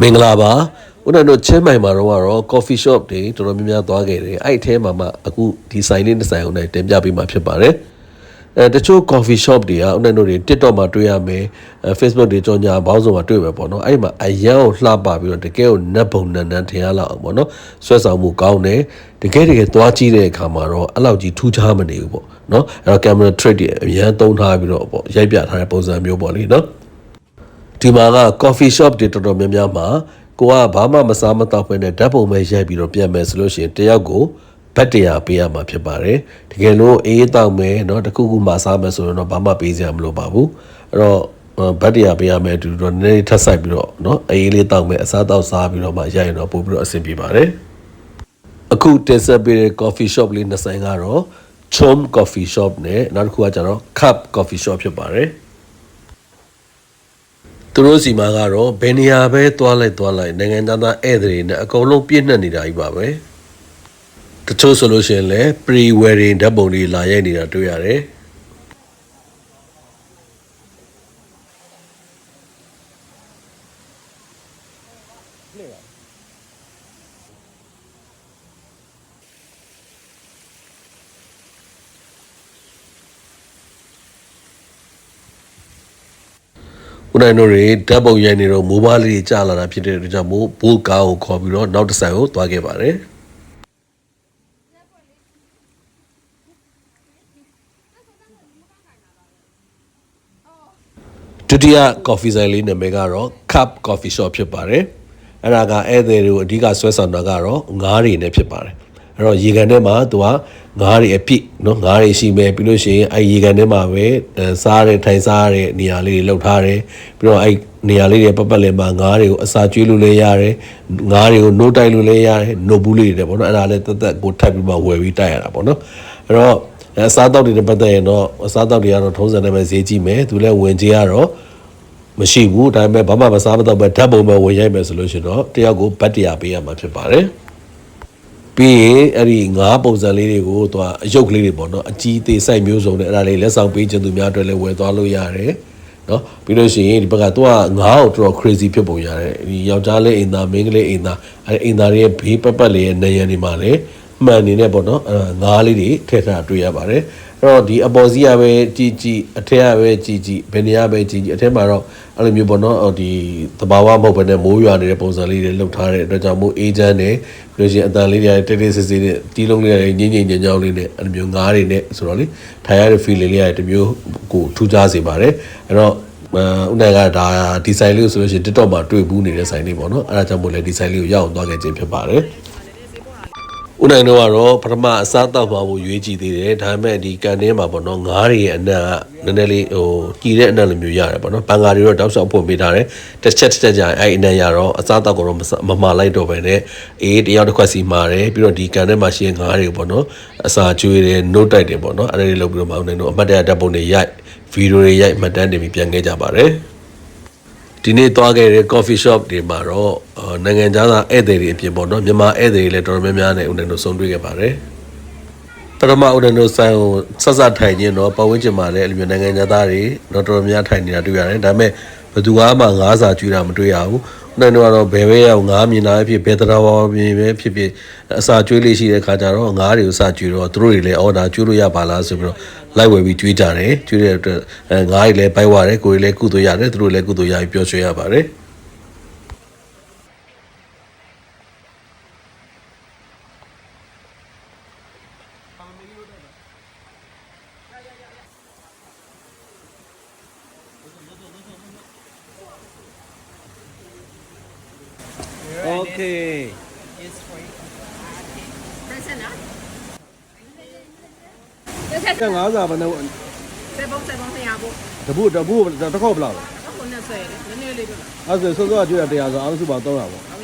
မင်္ဂလာပါဦးနတို့ချင်းမိုင်မှာတော့ကတော့ coffee shop တွေတော်တော်များများသွားခဲ့တယ်အဲ့ဒီအထဲမှာမှအခုဒီဆိုင်လေးတစ်ဆိုင်အောင်နဲ့တင်ပြပေးမှာဖြစ်ပါတယ်အဲတချို့ coffee shop တွေကဦးနတို့တွေ TikTok မှာတွေ့ရမယ်အဲ Facebook တွေကြောညာဘောင်းဆောင်မှာတွေ့မယ်ပေါ့နော်အဲ့ဒီမှာအရန်ကိုလှပပြီးတော့တကယ်ကိုနတ်ဘုံနန်းနန်းထင်ရလောက်အောင်ပေါ့နော်ဆွဲဆောင်မှုကောင်းတယ်တကယ်တကယ်သွားကြည့်တဲ့အခါမှာတော့အဲ့လောက်ကြီးထူးခြားမနေဘူးပေါ့နော်အဲ့တော့ camera trick တွေအရန်သုံးထားပြီးတော့ပေါ့ရိုက်ပြထားတဲ့ပုံစံမျိုးပေါ့လေနော် ဒီမှာက coffee shop တွေတော်တော်များများမှာကိုကဘာမှမစားမတောက်ဘဲနဲ့ဓာတ်ပုံပဲရိုက်ပြီးတော့ပြန်မယ်ဆိုလို့ရှိရင်တယောက်ကိုဘတ်တရာပေးရမှာဖြစ်ပါတယ်တကယ်လို့အေးတောက်မယ်เนาะတခုခုမှစားမယ်ဆိုရင်တော့ဘာမှပေးစရာမလိုပါဘူးအဲ့တော့ဘတ်တရာပေးရမယ်အတူတူတော့နည်းနည်းထပ်ဆိုင်ပြီးတော့เนาะအေးလေးတောက်မယ်အစားတောက်စားပြီးတော့မှရိုက်ရင်တော့ပို့ပြီးတော့အဆင်ပြေပါတယ်အခုတင်ဆက်ပေးတဲ့ coffee shop လေးနှစ်ဆိုင်ကတော့ Chom Coffee Shop နဲ့နောက်တစ်ခုကကျတော့ Cup Coffee Shop ဖြစ်ပါတယ် သူတို့စီမှာကတော့ဘယ်နေရာပဲသွားလိုက်သွားလိုက်နိုင်ငံသားသားဧည့်သည်တွေနဲ့အကုန်လုံးပြည့်နှက်နေတာကြီးပါပဲတချို့ဆိုလို့ရှိရင်လည်း pre wedding ဓာတ်ပုံတွေလာရိုက်နေတာတွေ့ရတယ် ဦးနိုင်တို့တွေဓာတ်ပုံရိုက်နေတော့မိုးဘားလေးတွေကြာလာတာဖြစ်တဲ့အတွက်ကြောင့်မို့ဘိုးကားကိုခေါ်ပြီးတော့နောက်တစ်ဆိုင်ကိုသွားခဲ့ပါတယ်ဒုတိယ coffee ဆိုင်လေးနာမည်ကတော့ Cup Coffee Shop ဖြစ်ပါတယ်အဲ့ဒါကဧည့်သည်တွေကိုအဓိကဆွဲဆောင်တာကတော့ငားတွေနဲ့ဖြစ်ပါတယ် အဲ့တော့ရေကန်ထဲမှာသူကငါးတွေအပြည့်နော်ငါးတွေရှိမယ်ပြီးလို့ရှိရင်အဲ့ရေကန်ထဲမှာပဲစားတဲ့ထိုင်စားတဲ့နေရာလေးတွေလောက်ထားတယ်ပြီးတော့အဲ့နေရာလေးတွေပတ်ပတ်လည်မှာငါးတွေကိုအစာကျွေးလို့လည်းရတယ်ငါးတွေကိုနှုတ်တိုက်လို့လည်းရတယ်နှုတ်ဘူးလေးတွေပေါ့နော်အဲ့ဒါလည်းတသက်ကိုထပ်ပြီးမှဝယ်ပြီးတိုက်ရတာပေါ့နော်အဲ့တော့အစားတောက်တွေနဲ့ပတ်သက်ရင်တော့အစားတောက်တွေကတော့ထုံးစံနဲ့ပဲဈေးကြည့်မယ်သူလည်းဝင်ကြီးရတော့မရှိဘူးဒါပေမဲ့ဘာမှမစားမတော့ပဲဓာတ်ပုံပဲဝင်ရိုက်မယ်ဆိုလို့ရှိရင်တော့တယောက်ကိုဘတ်တရာပေးရမှာဖြစ်ပါတယ် ပြီးရင်အဲ့ဒီငါးပုံစံလေးတွေကိုသူကအယုတ်ကလေးတွေပေါ့နော်အကြီးသေးစိုက်မျိုးစုံနဲ့အဲ့ဒါလေးလက်ဆောင်ပေးခြင်းသူများအတွက်လည်းဝယ်သွားလို့ရတယ်နော်ပြီးလို့ရှိရင်ဒီဘက်ကသူကငါးကိုတော်တော် crazy ဖြစ်ပုံရတယ်ဒီယောက်ျားလေးအိမ်သားမိန်းကလေးအိမ်သားအဲ့အိမ်သားတွေရဲ့ဘေးပတ်ပတ်လေးရဲ့နေရံတွေမှာလည်း မှန်နေနဲ့ပေါ့နော်အဲငါးလေးတွေထည့်ထားတွေ့ရပါတယ်အဲ့တော့ဒီအပေါ်စီးရပဲကြည်ကြည်အထက်ကပဲကြည်ကြည်ဘယ်နေရာပဲကြည်ကြည်အထက်မှာတော့အဲ့လိုမျိုးပေါ့နော်ဟိုဒီသဘာဝမဟုတ်ဘဲနဲ့မိုးရွာနေတဲ့ပုံစံလေးတွေလှုပ်ထားတဲ့အတွက်ကြောင့်မို့အေးချမ်းတယ်ပြီးလို့ရှိရင်အတန်လေးတွေတိတ်တိတ်ဆိတ်ဆိတ်နဲ့တီးလုံးလေးတွေငိမ့်ငိမ့်ညံ့ညောင်းလေးနဲ့အဲ့လိုမျိုးငားတွေနဲ့ဆိုတော့လေထိုင်ရတဲ့ feeling လေးရတယ်တမျိုးကိုထူးခြားစေပါတယ်အဲ့တော့အဲဦးနိုင်ကဒါဒီဇိုင်းလေးကိုဆိုလို့ရှိရင် TikTok မှာတွေ့ဘူးနေတဲ့ဇိုင်းလေးပေါ့နော်အဲ့ဒါကြောင့်မို့လဲဒီဇိုင်းလေးကိုရအောင်သွားခဲ့ခြင်းဖြစ်ပါတယ် ဦးနိုင်တို့ကတော့ပထမအစားတောက်ပါဖို့ရွေးကြည့်သေးတယ်ဒါပေမဲ့ဒီကန်တင်းမှာပေါ့နော်ငားတွေရဲ့အနက်ကနည်းနည်းလေးဟိုကြည်တဲ့အနက်လိုမျိုးရတယ်ပေါ့နော်ဘန်ကာတွေတော့တောက်လျှောက်ဖွင့်ပေးထားတယ်တစ်ချက်တစ်ချက်ကြာအဲ့အနက်ရတော့အစားတောက်ကတော့မမလိုက်တော့ပဲနဲ့အေးတယောက်တစ်ခွက်စီမာတယ်ပြီးတော့ဒီကန်ထဲမှာရှိရင်ငားတွေပေါ့နော်အစာကျွေးတယ်နို့တိုက်တယ်ပေါ့နော်အဲ့ဒါတွေလုပ်ပြီးတော့မအောင်နိုင်တော့အမှတ်တရဓာတ်ပုံတွေရိုက်ဗီဒီယိုတွေရိုက်မှတ်တမ်းတင်ပြီးပြန်ခဲ့ကြပါတယ် ဒီနေ့သွားခဲ့တဲ့ coffee shop တွေမှာတော့အာနိုင်ငံခြားသားဧည့်သည်တွေအပြင်ပေါ့နော်မြန်မာဧည့်သည်တွေလည်းတော်တော်များများနဲ့ဦးနေတို့ဆုံတွေ့ခဲ့ပါတယ်ပထမဦးနေတို့ဆိုင်ကိုဆက်ဆက်ထိုင်ခြင်းတော့ပတ်ဝန်းကျင်မှာလည်းအဲ့လိုမျိုးနိုင်ငံခြားသားတွေတော့တော်တော်များထိုင်နေတာတွေ့ရတယ်ဒါပေမဲ့ ဘယ်သူမှငါးစာကျွေးတာမတွေ့ရဘူးဦးနေတို့ကတော့ဘယ်ပဲရောက်ငါးမြင်တာဖြစ်ဘယ်တရားဝါမြင်ပဲဖြစ်ဖြစ်အစာကျွေးလေးရှိတဲ့ခါကျတော့ငါးတွေကိုစာကျွေးတော့သူတို့တွေလည်းအော်ဒါကျွေးလို့ရပါလားဆိုပြီးတော့လိုက်ဝယ်ပြီးကျွေးကြတယ်ကျွေးတဲ့အတွက်အဲငါးတွေလည်းပိုက်ဝရတယ်ကိုယ်တွေလည်းကုသိုလ်ရတယ်သူတို့လည်းကုသိုလ်ရပြီးပျော်ရွှင်ရပါတယ် Okay. Present ah? ကငါးစာဘယ်နှုန်း Se bon se bon se ya bo. တပုတပုတစ်ခေါက်ဘယ်လောက်လဲ Ako na se. Nene le do la. အဲ့ဆိုစောစောကကျွေးတာ100ဆိုအားစုပါ300ပေါ့